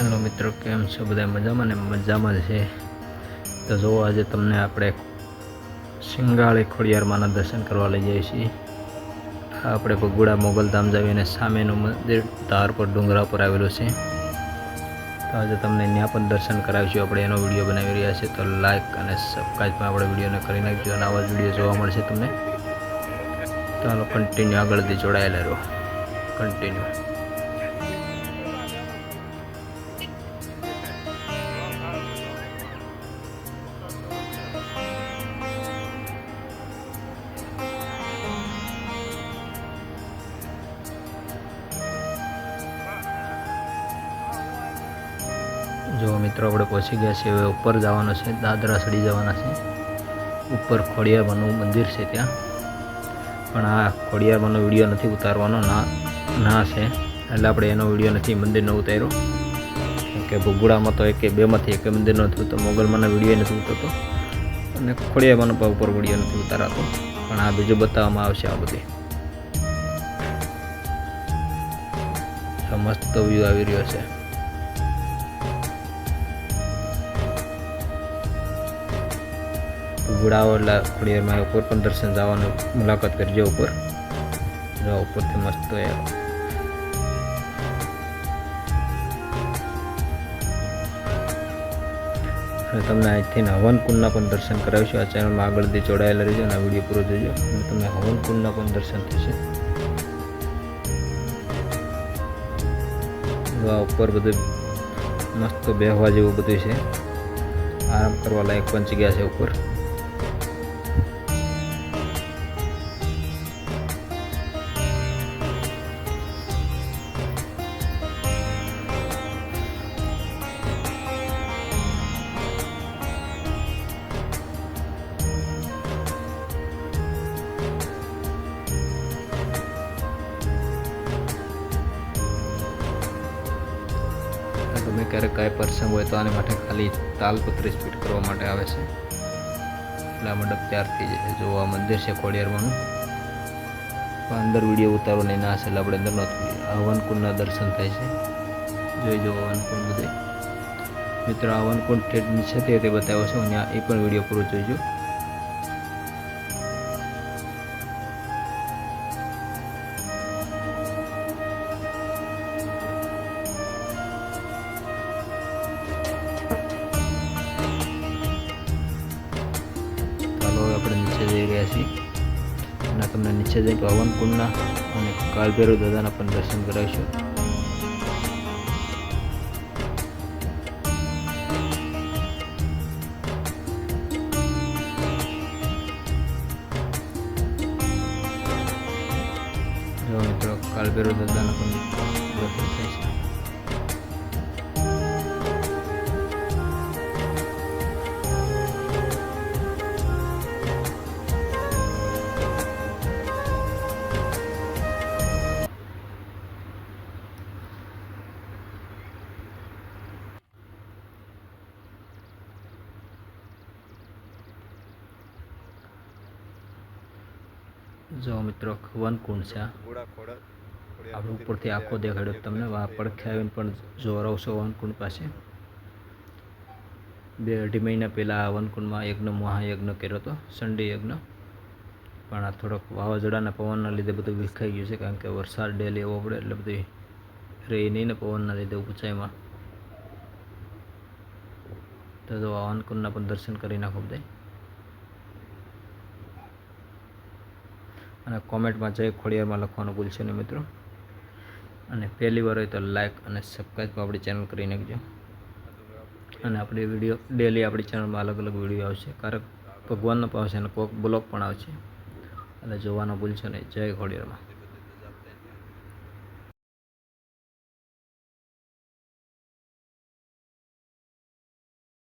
Hello મિત્રો, કેમ છો? બધા મજામાં ને? મજામાં છે. તો જુઓ, આજે તમને આપણે સિંગાળી ખોડિયારમાંના દર્શન કરવા લઈ જઈએ છીએ. આપણે ભગુડા મોગલધામ જાવીને સામેનું મંદિર ધાર પર, ડુંગરા પર આવેલું છે. તો આજે તમને ત્યાં પણ દર્શન કરાવીશું. આપણે એનો વીડિયો બનાવી રહ્યા છીએ. તો લાઈક અને સબસ્ક્રાઈબ પણ આપણે વિડીયોને કરી નાખજો અને આવા જ વીડિયો જોવા મળશે તમને. તો કન્ટિન્યુ આગળથી જોડાયેલા રહો. કન્ટિન્યુ જો મિત્રો આપણે પહોંચી ગયા છીએ, હવે ઉપર જવાનું છે, દાદરા સડી જવાના છે. ઉપર ખોડિયાબાનું મંદિર છે ત્યાં. પણ આ ખોડિયાબાનો વીડિયો નથી ઉતારવાનો, ના ના છે. એટલે આપણે એનો વીડિયો નથી મંદિરનો ઉતાર્યો. કે ભૂગુડામાં તો એક બેમાંથી એક મંદિરનો નથી તો મોગલમાંનો વીડિયો નથી ઉતરતો. અને ખોડિયાબાનો પણ ઉપર વીડિયો નથી ઉતારાતો. પણ આ બીજું બતાવવામાં આવશે આ બધી. મસ્ત વ્યૂ આવી રહ્યો છે. એટલે ખોડિયારમાં ઉપર પણ દર્શન જવાનું મુલાકાત કરજો ઉપર. જો ઉપરથી મસ્ત એ. અને તમને અહીંથી હવન કુંડના પણ દર્શન કરાવીશું. આ ચેનલમાં આગળથી જોડાયેલા રહેજો અને આ વીડિયો પૂરો જોજો. અને તમને હવન કુંડના પણ દર્શન થશે. આ ઉપર બધું મસ્ત બેહવા જેવું બધું છે. આરામ કરવા લાયક પણ જગ્યા છે ઉપર. તમે ક્યારેક કાંઈ પ્રસંગ હોય તો આને માટે ખાલી તાલપત્રી સ્પીડ કરવા માટે આવે છે. એટલે મંડપ તૈયાર થઈ જાય જો આ મંદિર છે ખોડિયારમાંનું. અંદર વીડિયો ઉતારો નહીં, ના છે એટલે આપણે અંદર નહોતું હવનકુંડના દર્શન થાય છે. જોઈ જો હવનકુંડ બધે. મિત્રો હવનકુંડ ઠેઠ નીચે તે બતાવ્યો છે. અહીંયા એ પણ વીડિયો પૂરો જોઈજો. જઈ રહ્યા છીએ. અને તમને નીચે જઈ હવનકુંડના અને કાલભૈરવ દાદાના પણ દર્શન કરાવીશું. મિત્રો, કાલભૈરવ દાદાના પણ દર્શન થાય છે જો મિત્રો વનકુંડ છે. આપણે ઉપરથી આખો દેખાડ્યો. તમને પડખે આવીને પણ જોવા રહો વનકુંડ પાસે. બે અઢી મહિના પહેલાં આ વનકુંડમાં યજ્ઞ, મહાયજ્ઞ કર્યો હતો. સંડે યજ્ઞ. પણ આ થોડોક વાવાઝોડાના પવનના લીધે બધું વિખાઈ ગયું છે, કારણ કે વરસાદ ડેલી એવો પડે એટલે બધી રહી નહીં ને પવનના લીધે ઊંચાઈમાં તો આ વનકુંડના પણ દર્શન કરી નાખો બધા અને કોમેન્ટમાં જય ખોડિયારમાં લખવાનું ભૂલશો નહીં મિત્રો. અને પહેલી વાર હોય તો લાઇક અને સબસ્ક્રાઈબ આપણી ચેનલ કરી નાખજો અને આપણી વીડિયો ડેલી આપણી ચેનલમાં અલગ અલગ વીડિયો આવશે. ક્યારેક ભગવાનનો પણ આવશે અને કોઈક બ્લોગ પણ આવશે. એટલે જોવાનો ભૂલશો નહીં. જય ખોડિયારમાં.